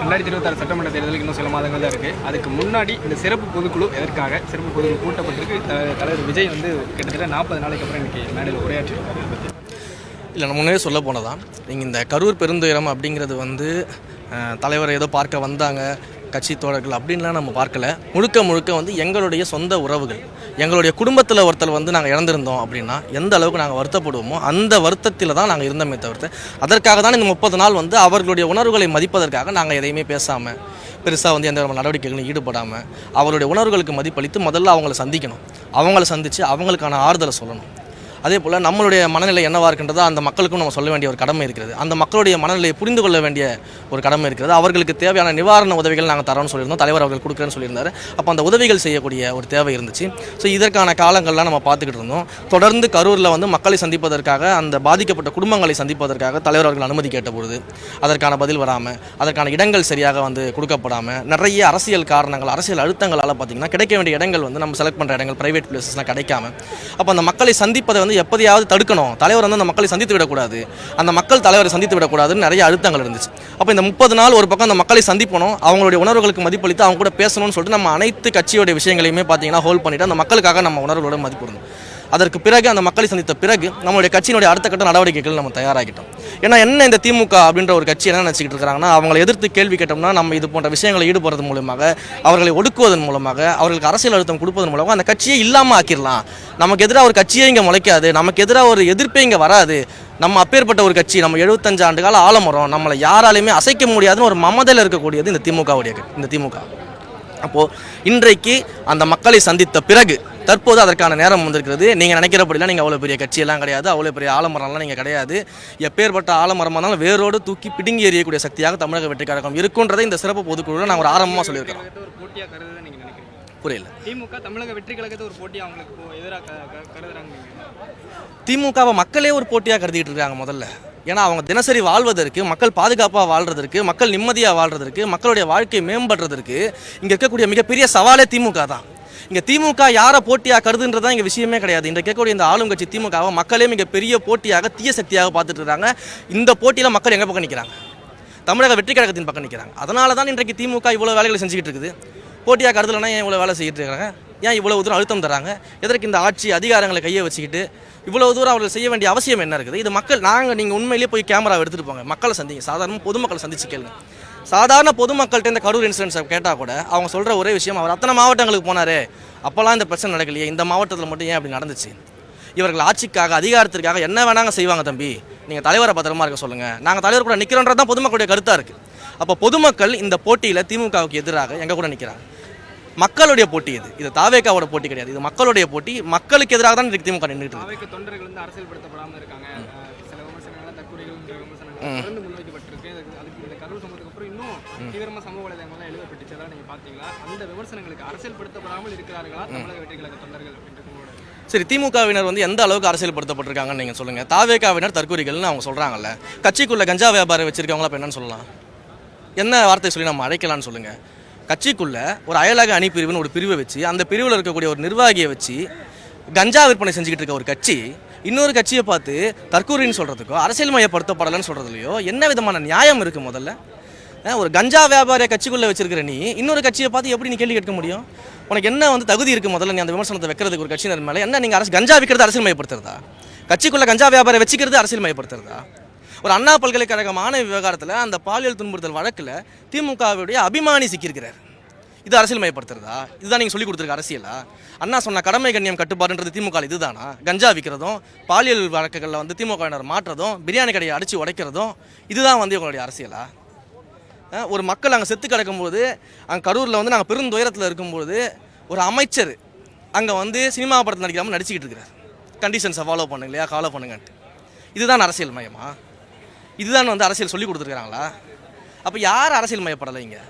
ரெண்டாயிரத்தி இருபத்தாறு சட்டமன்ற தேர்தலுக்கு இன்னும் சில மாதங்கள் தான் இருக்குது அதுக்கு முன்னாடி இந்த சிறப்பு பொதுக்குழு எதற்காக சிறப்பு பொதுக்குழு கூட்டப்பட்டிருக்கு தலைவர் விஜய் வந்து கிட்டத்தட்ட நாற்பது நாளைக்கு அப்புறம் இன்றைக்கி மேடையில் உரையாற்றிருக்காரு. பற்றி இல்லை நான் முன்னே சொல்ல போனதான் நீங்கள் இந்த கரூர் பெருந்துயரம் அப்படிங்கிறது வந்து தலைவர் ஏதோ பார்க்க வந்தாங்க. கட்சி தோழர்கள் அப்படின்லாம் நம்ம பார்க்கல. முழுக்க முழுக்க வந்து எங்களுடைய சொந்த உறவுகள். எங்களுடைய குடும்பத்தில் ஒருத்தர் வந்து நாங்கள் இறந்துருந்தோம் அப்படின்னா எந்த அளவுக்கு நாங்கள் வருத்தப்படுவோமோ அந்த வருத்தத்தில் தான் நாங்கள் இருந்தோமே தவிர்த்து அதற்காக தான் இந்த முப்பது நாள் வந்து அவர்களுடைய உணர்வுகளை மதிப்பதற்காக நாங்கள் எதையுமே பேசாமல் பெருசாக வந்து எந்த விதமான நடவடிக்கைகளும் ஈடுபடாமல் அவருடைய உணர்வுகளுக்கு மதிப்பளித்து முதல்ல அவங்கள சந்திக்கணும். அவங்கள சந்தித்து அவங்களுக்கான ஆறுதலை சொல்லணும். அதே போல் நம்மளுடைய மனநிலை என்னவாக இருக்கின்றதோ அந்த மக்களுக்கும் நம்ம சொல்ல வேண்டிய ஒரு கடமை இருக்கிறது. அந்த மக்களுடைய மனநிலையை புரிந்து கொள்ள வேண்டிய ஒரு கடமை இருக்கிறது. அவர்களுக்கு தேவையான நிவாரண உதவிகள் நாங்கள் தரோம்னு சொல்லியிருந்தோம். தலைவர் அவர்கள் கொடுக்குறேன்னு சொல்லியிருந்தார். அப்போ அந்த உதவிகள் செய்யக்கூடிய ஒரு தேவை இருந்துச்சு. ஸோ இதற்கான காலங்கள்லாம் நம்ம பார்த்துக்கிட்டு இருந்தோம். தொடர்ந்து கரூரில் வந்து மக்களை சந்திப்பதற்காக அந்த பாதிக்கப்பட்ட குடும்பங்களை சந்திப்பதற்காக தலைவர் அவர்கள் அனுமதி கேட்டபொழுது அதற்கான பதில் வராமல் அதற்கான இடங்கள் சரியாக வந்து கொடுக்கப்படாமல் நிறைய அரசியல் காரணங்கள் அரசியல் அழுத்தங்களால் பார்த்தீங்கன்னா கிடைக்க வேண்டிய இடங்கள் வந்து நம்ம செலக்ட் பண்ணுற இடங்கள் ப்ரைவேட் பிளேசஸ்லாம் கிடைக்காம அப்போ அந்த மக்களை சந்திப்பதை வந்து எப்போதையாவது தடுக்கணும். தலைவர் வந்து அந்த மக்களை சந்தித்து விடக்கூடாது. அந்த மக்கள் தலைவரை சந்தித்து விடக்கூடாதுன்னு நிறைய அழுத்தங்கள் இருந்துச்சு. அப்போ இந்த முப்பது நாள் ஒரு பக்கம் அந்த மக்களை சந்திப்பணும் அவங்களுடைய உணர்வுகளுக்கு மதிப்பளித்து அவங்க கூட பேசணும்னு சொல்லிட்டு நம்ம அனைத்து கட்சியோட விஷயங்களையுமே பார்த்தீங்கன்னா ஹோல்ட் பண்ணிட்டு அந்த மக்களுக்காக நம்ம உணர்வுகளோட மதிப்பிடணும். அதற்கு பிறகு அந்த மக்களை சந்தித்த பிறகு நம்மளுடைய கட்சியினுடைய அடுத்த கட்ட நடவடிக்கைகள் நம்ம தயாராகிட்டோம். ஏன்னா என்ன இந்த திமுக அப்படின்ற ஒரு கட்சி என்ன நினச்சிக்கிட்டு இருக்கிறாங்கன்னா அவங்களை எதிர்த்து கேள்வி கேட்டோம்னா நம்ம இது போன்ற விஷயங்களை ஈடுபடுறது மூலமாக அவர்களை ஒடுக்குவதன் மூலமாக அவர்களுக்கு அரசியல் அழுத்தம் கொடுப்பதன் மூலமாக அந்த கட்சியை இல்லாமல் ஆக்கிடலாம். நமக்கு எதிராக ஒரு கட்சியே இங்கே முளைக்காது. நமக்கு எதிராக ஒரு எதிர்ப்பே இங்கே வராது. நம்ம அப்பேற்பட்ட ஒரு கட்சி நம்ம எழுபத்தஞ்சு ஆண்டு கால ஆலமரம் நம்மளை யாராலையுமே அசைக்க முடியாதுன்னு ஒரு மமதையில் இருக்கக்கூடியது இந்த திமுகவுடைய இந்த திமுக. அப்போது இன்றைக்கு அந்த மக்களை சந்தித்த பிறகு தற்போது அதற்கான நேரம் வந்திருக்கிறது. நீங்கள் நினைக்கிறபடிலாம் நீங்கள் அவ்வளோ பெரிய கட்சியெல்லாம் கிடையாது. அவ்வளோ பெரிய ஆலமரம்லாம் நீங்கள் கிடையாது. எப்பேற்பட்ட ஆலமரமாக இருந்தாலும் வேரோடு தூக்கி பிடுங்கி எறியக்கூடிய சக்தியாக தமிழக வெற்றி கழகம் இருக்குன்றதை இந்த சிறப்பு பொதுக்குழுவில் நான் ஒரு ஆரம்பமாக சொல்லியிருக்கிறோம். புரியல. திமுக தமிழக வெற்றி கழகத்தை ஒரு போட்டியாக அவங்களுக்கு எதிராக கருதுறாங்க. திமுகவை மக்களே ஒரு போட்டியாக கருதிட்டு இருக்காங்க முதல்ல. ஏன்னா அவங்க தினசரி வாழ்வதற்கு மக்கள் பாதுகாப்பாக வாழ்றதற்கு மக்கள் நிம்மதியாக வாழ்றதற்கு மக்களுடைய வாழ்க்கையை மேம்படுறதற்கு இங்கே இருக்கக்கூடிய மிகப்பெரிய சவாலே திமுக தான். இங்கே திமுக யாரை போட்டியாக கருதுன்றதான் இங்கே விஷயமே கிடையாது. இன்றைக்கு கேட்கக்கூடிய இந்த ஆளும் கட்சி திமுகவை மக்களே மிகப்பெரிய போட்டியாக தீய சக்தியாக பார்த்துட்டு இருக்காங்க இந்த போட்டியில் மக்கள் எங்கே பக்கம் நிற்கிறாங்க தமிழக வெற்றி கழகத்தின் பக்கம் நிற்கிறாங்க அதனால தான் இன்றைக்கு திமுக இவ்வளோ வேலைகளை செஞ்சுக்கிட்டு இருக்குது. போட்டியாக கருதலைன்னா ஏன் இவ்வளோ வேலை செய்யிட்டு இருக்காங்க? ஏன் இவ்வளவு தூரம் அழுத்தம் தராங்க எதற்கு இந்த ஆட்சி அதிகாரங்களை கையை வச்சுக்கிட்டு இவ்வளவு தூரம் அவர்கள் செய்ய வேண்டிய அவசியம் என்ன இருக்குது? இது மக்கள் நாங்கள் நீங்கள் உண்மையிலேயே போய் கேமரா எடுத்துகிட்டு போங்க. மக்களை சந்திங்க. சாதாரண பொதுமக்களை சந்திச்சு கேளுங்க. சாதாரண பொதுமக்கள்கிட்ட இந்த கரூர் இன்சூரன்ஸை கேட்டால் கூட அவங்க சொல்கிற ஒரே விஷயம் அவர் அத்தனை மாவட்டங்களுக்கு போனாரே. அப்போல்லாம் இந்த பிரச்சனை நடக்கலையே. இந்த மாவட்டத்தில் மட்டும் ஏன் அப்படி நடந்துச்சு? இவர்கள் ஆட்சிக்காக அதிகாரத்திற்காக என்ன வேணாங்க செய்வாங்க தம்பி? நீங்கள் தலைவரை பத்திரமா இருக்க சொல்லுங்கள் நாங்கள் தலைவர் கூட நிற்கிறோன்றது தான் பொதுமக்களுடைய கருத்தாக இருக்குது அப்போ பொதுமக்கள் இந்த போட்டியில் திமுகவுக்கு எதிராக எங்கள் கூட நிற்கிறாங்க மக்களுடைய போட்டி இது. இது தாவேக்காவோட போட்டி கிடையாது. இது மக்களுடைய போட்டி. மக்களுக்கு எதிராக தான் இன்றைக்கு திமுக நின்றுட்டு இருக்கு. தொண்டர்கள் வந்து அரசியல்படுத்தப்படாமல் இருக்காங்க. சில விமர்சனங்கள் தற்கொலைகள்ன்ற விமர்சனங்கள் தொடர்ந்து முன்வைக்கப்பட்டிருக்கு. அதுக்கு அதுக்கு இந்த கரூர் சம்பவத்துக்கு அப்புறம் இன்னும் தீவிரமா சமூக வலைதளங்கள்லாம் எழுதப்பட்டுச்சு அதெல்லாம் நீங்க பாத்தீங்களா? அந்த விமர்சனங்களுக்கு அரசியல்படுத்தப்படாமல் இருக்கிறார்களா? தமிழக வெற்றி கழக தொண்டர்கள் அப்படின்றது சரி திமுகவினர் வந்து எந்த அளவுக்கு அரசியல்படுத்தப்பட்டிருக்காங்கன்னு நீங்கள் சொல்லுங்கள் தாவேக்காவினர் தற்கொலைகள்னு அவங்க சொல்கிறாங்கல்ல கட்சிக்குள்ள கஞ்சா வியாபாரம் வச்சிருக்கவங்களா இப்போ என்னன்னு சொல்லலாம்? என்ன வார்த்தை சொல்லி நம்ம அழைக்கலாம்னு சொல்லுங்கள் கட்சிக்குள்ள ஒரு அயலக அணி பிரிவுன்னு ஒரு பிரிவை வச்சு அந்த பிரிவில் இருக்கக்கூடிய ஒரு நிர்வாகியை வச்சு கஞ்சா விற்பனை செஞ்சுக்கிட்டு இருக்க ஒரு கட்சி இன்னொரு கட்சியை பார்த்து தற்கூரின்னு சொல்கிறதுக்கோ அரசியல் மையப்படுத்தப்படலைன்னு சொல்கிறதுலையோ என்ன விதமான நியாயம் இருக்குது முதல்ல? ஒரு கஞ்சா வியாபாரியை கட்சிக்குள்ளே வச்சிருக்கிற நீ இன்னொரு கட்சியை பார்த்து எப்படி நீ கேள்வி கேட்க முடியும்? உனக்கு என்ன வந்து தகுதி இருக்குது முதல்ல? நீ அந்த விமர்சனத்தை வைக்கிறதுக்கு ஒரு கட்சியினர் மேலே என்ன நீங்கள் அரசு கஞ்சா விற்கிறது அரசியல் மையப்படுத்துறதா? கட்சிக்குள்ளே கஞ்சா வியாபாரம் வச்சுக்கிறது அரசியல் மையப்படுத்துறதா? ஒரு அண்ணா பல்கலைக்கழக மாணவி விவகாரத்தில் அந்த பாலியல் துன்புறுத்தல் வழக்கில் திமுகவுடைய அபிமானி சிக்கியிருக்கிறார். இது அரசியல் மயப்படுத்துறதா இதுதான் நீங்கள் சொல்லி கொடுத்துருக்க அரசியலா? அண்ணா சொன்ன கடமை கண்ணியம் கட்டுப்பாடுன்றது திமுக இதுதானா? கஞ்சா விற்கிறதும் பாலியல் வழக்குகளில் வந்து திமுகவினர் மாற்றுறதும் பிரியாணி கடையை அடித்து உடைக்கிறதும் இதுதான் வந்து இவங்களுடைய அரசியலா? ஒரு மக்கள் அங்கே செத்து கிடக்கும்போது அங்கே கரூரில் வந்து நாங்கள் பெருந்துயரத்தில் இருக்கும்போது ஒரு அமைச்சர் அங்கே வந்து சினிமா படத்தில் நடிக்காமல் நடிச்சுக்கிட்டு இருக்கிறார். கண்டிஷன்ஸை ஃபாலோ பண்ணுங்க இல்லையா? ஃபாலோ பண்ணுங்கன்ட்டு. இதுதான் அரசியல் மயமா? இதுதான் வந்து அரசியல் சொல்லி கொடுத்துருக்காங்களா அப்போ யார் அரசியல் மையப்படலை இங்கே?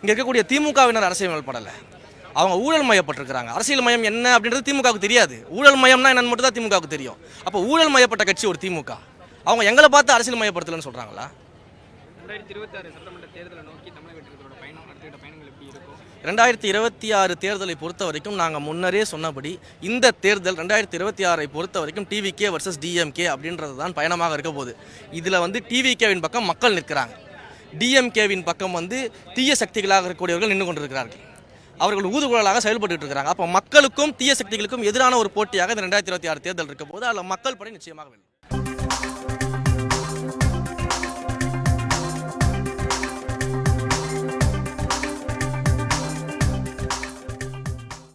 இங்கே இருக்கக்கூடிய திமுகவினர் அரசியல் மையப்படலை. அவங்க ஊழல் மயப்பட்டிருக்கிறாங்க. அரசியல் மயம் என்ன அப்படின்றது திமுகவுக்கு தெரியாது. ஊழல் மயம்னா என்னன்னு மட்டும் தான் திமுகவுக்கு தெரியும். அப்போ ஊழல் மயப்பட்ட கட்சி ஒரு திமுக. அவங்க எங்களை பார்த்து அரசியல் மயப்படுத்தலைன்னு சொல்கிறாங்களா ரெண்டாயிரத்தி இருபத்தாறு சட்டமன்ற தேர்தலை நோக்கி தமிழக வெற்றி கழகத்தோட பயணம் அடுத்த பயணங்கள் எப்படி இருக்கும் ரெண்டாயிரத்தி இருபத்தி ஆறு தேர்தலை பொறுத்த வரைக்கும் நாங்கள் முன்னரே சொன்னபடி இந்த தேர்தல் ரெண்டாயிரத்தி இருபத்தி ஆறை பொறுத்த வரைக்கும் டிவிகே வர்சஸ் டிஎம்கே அப்படின்றது தான் பயணமாக இருக்க போகுது. இதில் வந்து டிவிகேவின் பக்கம் மக்கள் நிற்கிறாங்க. டிஎம்கேவின் பக்கம் வந்து தீய சக்திகளாக இருக்கக்கூடியவர்கள் நின்று கொண்டிருக்கிறார்கள். அவர்கள் ஊதுகுழலாக செயல்பட்டு இருக்கிறாங்க. அப்போ மக்களுக்கும் தீய சக்திகளுக்கும் எதிரான ஒரு போட்டியாக இந்த ரெண்டாயிரத்தி இருபத்தி ஆறு தேர்தல் இருக்க போது அதில் மக்கள் படை நிச்சயமாக வேண்டும்